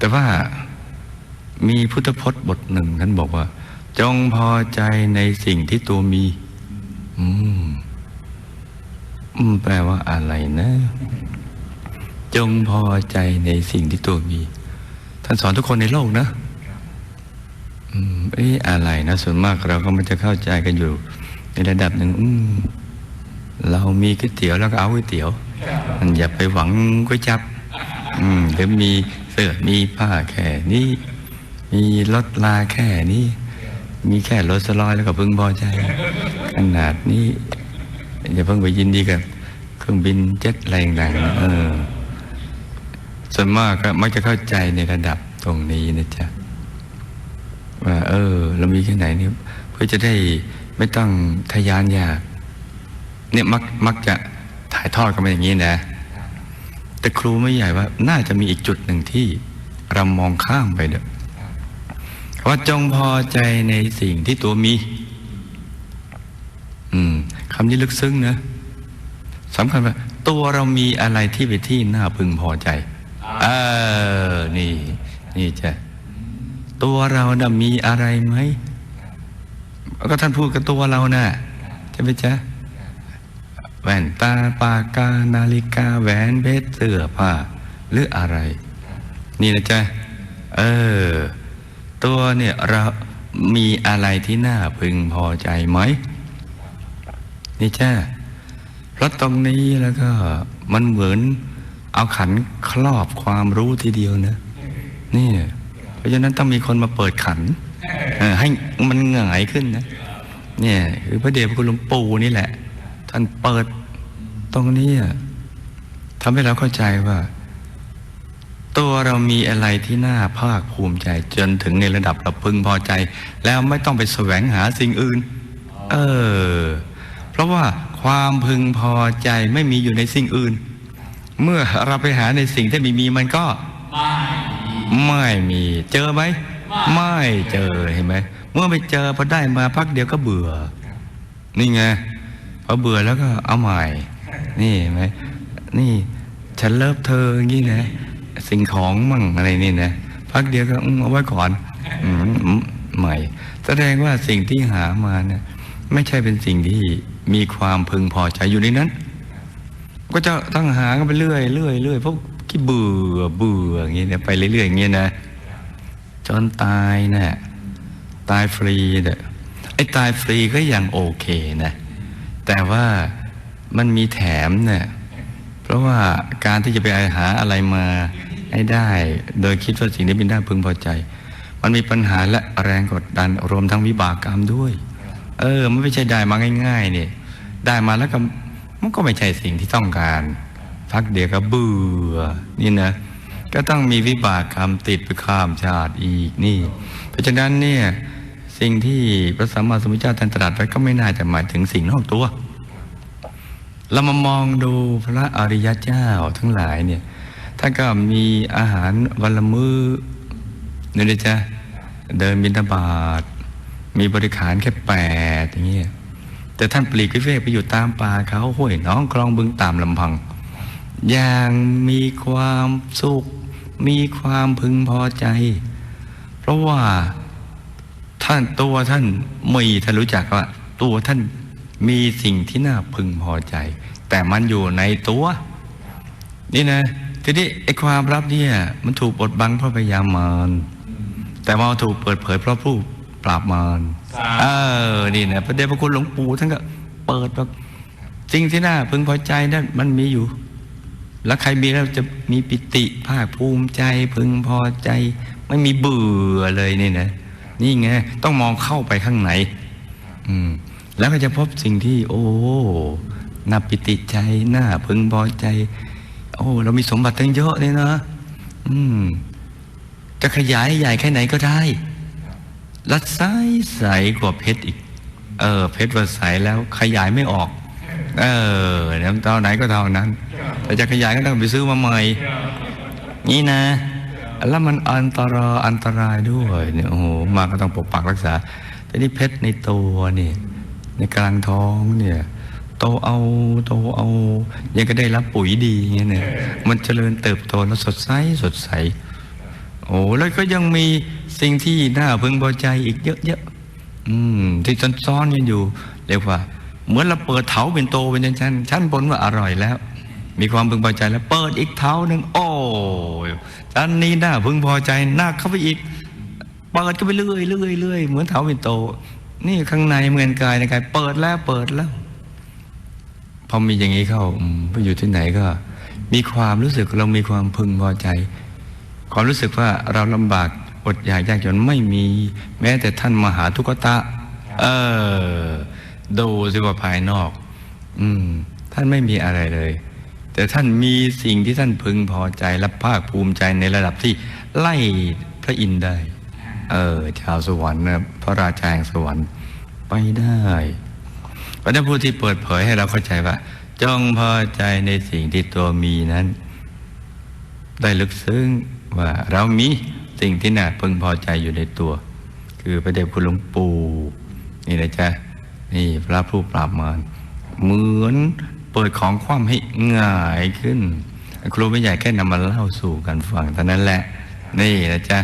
แต่ว่ามีพุทธพจน์บทหนึ่งท่านบอกว่า จงพอใจในสิ่งที่ตัวมี อืมแปลว่าอะไรนะ จงพอใจในสิ่งที่ตัวมี ท่านสอนทุกคนในโลกนะอืมเอ๊ะอะไรนะ ส่วนมากเราก็มันจะเข้าใจกันอยู่ ในระดับหนึ่งอืมเรามีก๋วยเตี๋ยวแล้วก็เอาก๋วยเตี๋ยว มันอย่าไปหวังก๋วยจับ อืมหรือมี สื้อ มีผ้าแค่นี้ มีรถลาแค่นี้ มีแค่รถสลอยแล้วก็พึงพอใจ ขนาดนี้ อย่าเพิ่งไปยินดีกับ เครื่องบินเจ็ตอะไรต่างๆเออส่วนมากก็มักจะเข้าใจในระดับตรงนี้นะจ๊ะว่าเออ เรามีแค่ไหนนี่เพื่อจะได้ไม่ต้องทะยานอยากเนี่ยมักมักจะถ่ายทอดกันมาอย่างนี้นะ แต่ครูไม่ใหญ่ว่า น่าจะมีอีกจุดหนึ่งที่เรามองข้ามไปเด้อว่าจงพอใจในสิ่งที่ตัวมี อืมคำนี้ลึกซึ้งนะสำคัญว่า ตัวเรามีอะไรที่เป็นที่น่าพึงพอใจ เออ นี่ นี่จ้ะตัวเรานะ่ะมีอะไรไหมก็ท่านพูดกับตัวเรานะ่ะใช่ไหมจ๊ะ แว่นตาปากกานาฬิกาแหวนเพชรเสื้อผ้า หรืออะไร นี่นะจ๊ะ เออ ตัวเนี่ยเรามีอะไรที่น่าพึงพอใจไหม นี่จ้ะเพราะตรงนี้แล้วก็มันเหมือนเอาขันครอบความรู้ทีเดียวนะนี่ เพราะฉะนั้นต้องมีคนมาเปิดขันให้มันเหงายขึ้นนะ เนี่ยคือพระเดชพระคุณหลวงปู่นี่แหละ ท่านเปิดตรงนี้ทำให้เราเข้าใจว่า ตัวเรามีอะไรที่น่าภาคภูมิใจ จนถึงในระดับเราพึงพอใจ แล้วไม่ต้องไปแสวงหาสิ่งอื่น เออ เพราะว่าความพึงพอใจไม่มีอยู่ในสิ่งอื่น เมื่อเราไปหาในสิ่งที่ไม่มีมันก็ไม่มีเจอไหมไม่เจอเห็นไหมเมื่อไปเจอพอได้มาพักเดียวก็เบื่อ นี่ไง พอเบื่อแล้วก็เอาใหม่ นี่ไหมนี่ฉันเลิฟเธออย่างนี้นะสิ่งของมั่งอะไรนี่นะพักเดียวก็เอาไว้ก่อนอใหม่ แสดงว่าสิ่งที่หามาเนี่ยไม่ใช่เป็นสิ่งที่มีความพึงพอใจอยู่ในนั้น ก็จะต้องหากันไปเรื่อยเรื่อยเรื่อยเพราะที่เบื่อเบื่ออย่างเงี้ยเนี่ยไปเรื่อยๆอย่างเงี้ยนะจนตายนะ่ะตายฟรีเนี่ยไอ้ตายฟรีก็ยังโอเคนะ แต่ว่ามันมีแถมเนี่ยเพราะว่าการที่จะไปหาอะไรมาให้ได้ โดยคิดว่าสิ่งนี้เป็นได้พึงพอใจ มันมีปัญหาและแรงกดดันรวมทั้งวิบากกรรมด้วย เออ มันไม่ใช่ได้มาง่ายๆเนี่ยได้มาแล้วก็มันก็ไม่ใช่สิ่งที่ต้องการ พักเดียวก็เบื่อนี่นะก็ต้องมีวิบากกรรมติดไปข้ามชาติอีกนี่ เพราะฉะนั้นเนี่ย สิ่งที่พระสัมมาสัมพุทธเจ้าท่านตรัสไว้ก็ไม่น่าจะหมายถึงสิ่งนอกตัว เรามามองดูพระอริยเจ้าทั้งหลายเนี่ยท่านก็มีอาหารวันละมือ้อนี่นะจ๊ะเดินบิณฑบาตมีบริขารแค่แปดอย่างเงี้ยแต่ท่านปลีกวิเวกไปอยู่ตามป่าเขาห้วยน้องคลองบึงตามลำพัง อย่างมีความสุข มีความพึงพอใจ เพราะว่า ท่านตัวท่านมีท่านรู้จักว่า ตัวท่านมีสิ่งที่น่าพึงพอใจ แต่มันอยู่ในตัว นี่นะทีนี้ไอ้ความลับเนี่ย มันถูกบดบังเพราะพยายามมารแต่ว่าถูกเปิดเผยเพราะผู้ปราบมารเออนี่นะพระเดชพระคุณหลวงปู่ท่านก็เปิดแบบสิ่งที่น่าพึงพอใจนั่นมันมีอยู่ แล้วใครมีแล้วจะมีปิติภาคภูมิใจพึงพอใจ ไม่มีเบื่อเลยนี่นะ นี่ไงต้องมองเข้าไปข้างในอืม แล้วก็จะพบสิ่งที่ โอ้น่าปิติใจน่าพึงพอใจ โอ้ เรามีสมบัติตั้งเยอะเลยนะอืม จะขยายใหญ่แค่ไหนก็ได้ รัดใสใสกว่าเพชรอีก เออ เพชรว่าใสแล้วขยายไม่ออก เออน้ำเท่าไหนก็เท่านั้น แต่จะขยายก็ต้องไปซื้อมาใหม่นี่นะ แล้วมันอันตรายอันตรายด้วยเนี่ยโอ้โหมาก็ต้องปกปักรักษา แต่นี่เพชรในตัวเนี่ยในกลางท้องเนี่ยโตเอาโตเอา ยังก็ได้รับปุ๋ยดีเงี้ยเนี่ยมันเจริญเติบโตแล้วสดใสสดใส โอ้แล้วก็ยังมีสิ่งที่น่าพึงพอใจอีกเยอะ ๆ อืม ที่ซ้อนๆกันอยู่เรียกว่า เหมือนเราเปิดเถาเป็นโตเป็นชั้นชั้นบนว่าอร่อยแล้ว มีความพึงพอใจแล้ว เปิดอีกเถาหนึ่งโอ้ อันนี้น่าพึงพอใจน่าเข้าไปอีกเปิดก็ไปเรื่อยเรื่อยเรื่อยเหมือนเถาเป็นโต นี่ข้างในเหมือนกายในกายเปิดแล้วเปิดแล้ว พอมีอย่างนี้เข้าอืมไปอยู่ที่ไหนก็ มีความรู้สึกเรามีความพึงพอใจ ความรู้สึกว่าเราลำบากอดอยากยากจนไม่มี แม้แต่ท่านมหาทุกตะ เออ ดูสิว่าภายนอก อืม ท่านไม่มีอะไรเลย แต่ท่านมีสิ่งที่ท่านพึงพอใจและภาคภูมิใจในระดับที่ไล่พระอินทร์ได้ เออ ชาวสวรรค์นะพระราชาแห่งสวรรค์ไปได้พระเจ้าผู้ที่เปิดเผยให้เราเข้าใจว่า จงพอใจในสิ่งที่ตัวมีนั้น ได้ลึกซึ้งว่าเรามีสิ่งที่น่าพึงพอใจอยู่ในตัว คือพระเดชคุณหลวงปู่นี่นะจ๊ะนี่พระผู้ปราบมารเหมือน เปิดของคว่ำให้ง่ายขึ้น ครูไม่ใหญ่แค่นำมาเล่าสู่กันฟังเท่านั้นแหละ นี่นะจ๊ะ